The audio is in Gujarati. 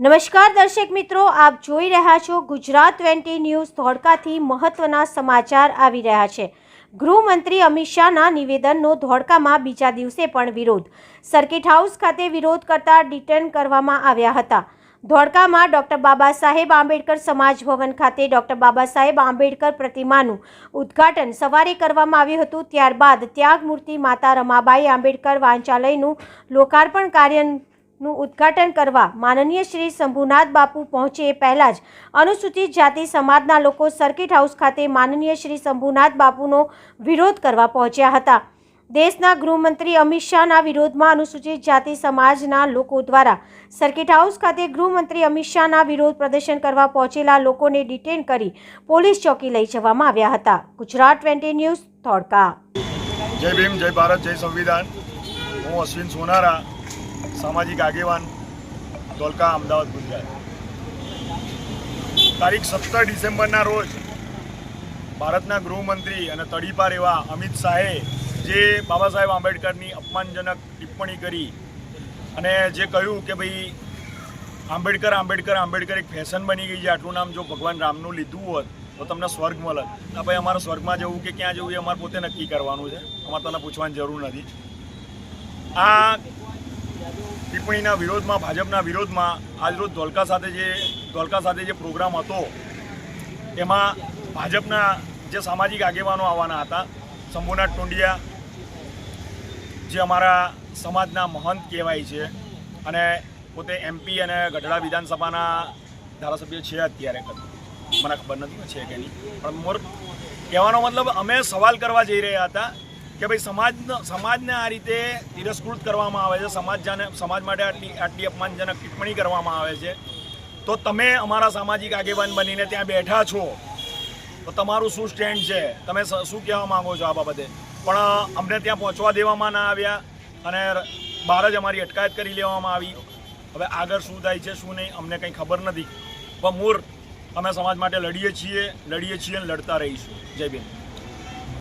નમસ્કાર દર્શક મિત્રો, આપ જોઈ રહ્યા છો ગુજરાત ટ્વેન્ટી ન્યૂઝ ધોળકાથી મહત્વના સમાચાર આવી રહ્યા છે. ગૃહમંત્રી અમિત શાહના નિવેદનનો ધોળકામાં બીજા દિવસે પણ વિરોધ. સર્કિટ હાઉસ ખાતે વિરોધ કરતા ડિટેન કરવામાં આવ્યા હતા. ધોળકામાં ડૉક્ટર બાબા સાહેબ આંબેડકર સમાજ ભવન ખાતે ડૉક્ટર બાબા સાહેબ આંબેડકર પ્રતિમાનું ઉદ્ઘાટન સવારે કરવામાં આવ્યું હતું. ત્યારબાદ ત્યાગમૂર્તિ માતા રમાબાઈ આંબેડકર વાંચાલયનું લોકાર્પણ કાર્યનું ઉદ્ઘાટન કરવા માનનીય શ્રી શંભુનાથ બાપુ પહોંચે એ પહેલાં જ. અનુસૂચિત જાતિ સમાજના લોકો સર્કિટ હાઉસ ખાતે માનનીય શ્રી શંભુનાથ બાપુનો વિરોધ કરવા પહોંચ્યા હતા. દેશના ગૃહમંત્રી અમિત શાહના વિરોધમાં અનુસૂચિત જાતિ સમાજના લોકો દ્વારા સર્કિટ હાઉસ ખાતે ગૃહમંત્રી અમિત શાહના વિરોધ પ્રદર્શન કરવા પહોંચેલા લોકોને ડિટેન કરી પોલીસ ચોકી લઈ જવામાં આવ્યા હતા. Gujarat twenty news, Dholka. જય ભીમ, જય ભારત, જય સંવિધાન. હું અશ્વિન સોનારા સામાજિક આગેવાન ધોલકા અમદાવાદ ગુજરાત. તારીખ સત્તર ડિસેમ્બરના રોજ ભારતના ગૃહમંત્રી અને તડીપાર એવા અમિત શાહે જે બાબા સાહેબ આંબેડકરની અપમાનજનક ટિપ્પણી કરી અને જે કહ્યું કે ભાઈ, આંબેડકર આંબેડકર આંબેડકર એક ફેશન બની ગઈ છે, આટલું નામ જો ભગવાન રામનું લીધું હોત, તો તમને સ્વર્ગ મળે ના ભાઈ અમારે સ્વર્ગમાં જવું કે ક્યાં જવું એ અમારે પોતે નક્કી કરવાનું છે. અમારે તને પૂછવાની જરૂર નથી. આ ટિપ્પણીના વિરોધમાં, ભાજપના વિરોધમાં આજરોજ ધોલકા સાથે જે ધોલકા સાથે જે પ્રોગ્રામ હતો, એમાં ભાજપના જે સામાજિક આગેવાનો આવવાના હતા, શંભુનાથ ટુંડિયા, જે અમારા સમાજના મહંત કહેવાય છે, અને પોતે એમપી અને ગઢડા વિધાનસભાના ધારાસભ્ય છે અત્યારે. મને ખબર નથી છે કે નહીં. પણ મોર કહેવાનો મતલબ, અમે સવાલ કરવા જઈ રહ્યા હતા કે ભાઈ સમાજ સમાજને આ રીતે તિરસ્કૃત કરવામાં આવે છે. સમાજ સમાજ માટે આટલી આટલી અપમાનજનક ટિપ્પણી કરવામાં આવે છે. તો તમે અમારા સામાજિક આગેવાન બનીને ત્યાં બેઠા છો. તો તમારું શું સ્ટેન્ડ છે? તમે શું કહેવા માગો છો આ બાબતે? પણ અમને ત્યાં પહોંચવા દેવામાં ના આવ્યા અને બહાર જ અમારી અટકાયત કરી લેવામાં આવી. હવે આગળ શું થાય છે, શું નહીં, અમને કંઈ ખબર નથી. પણ મૂળ અમે સમાજ માટે લડીએ છીએ લડીએ છીએ અને લડતા રહીશું. જય ભીમ.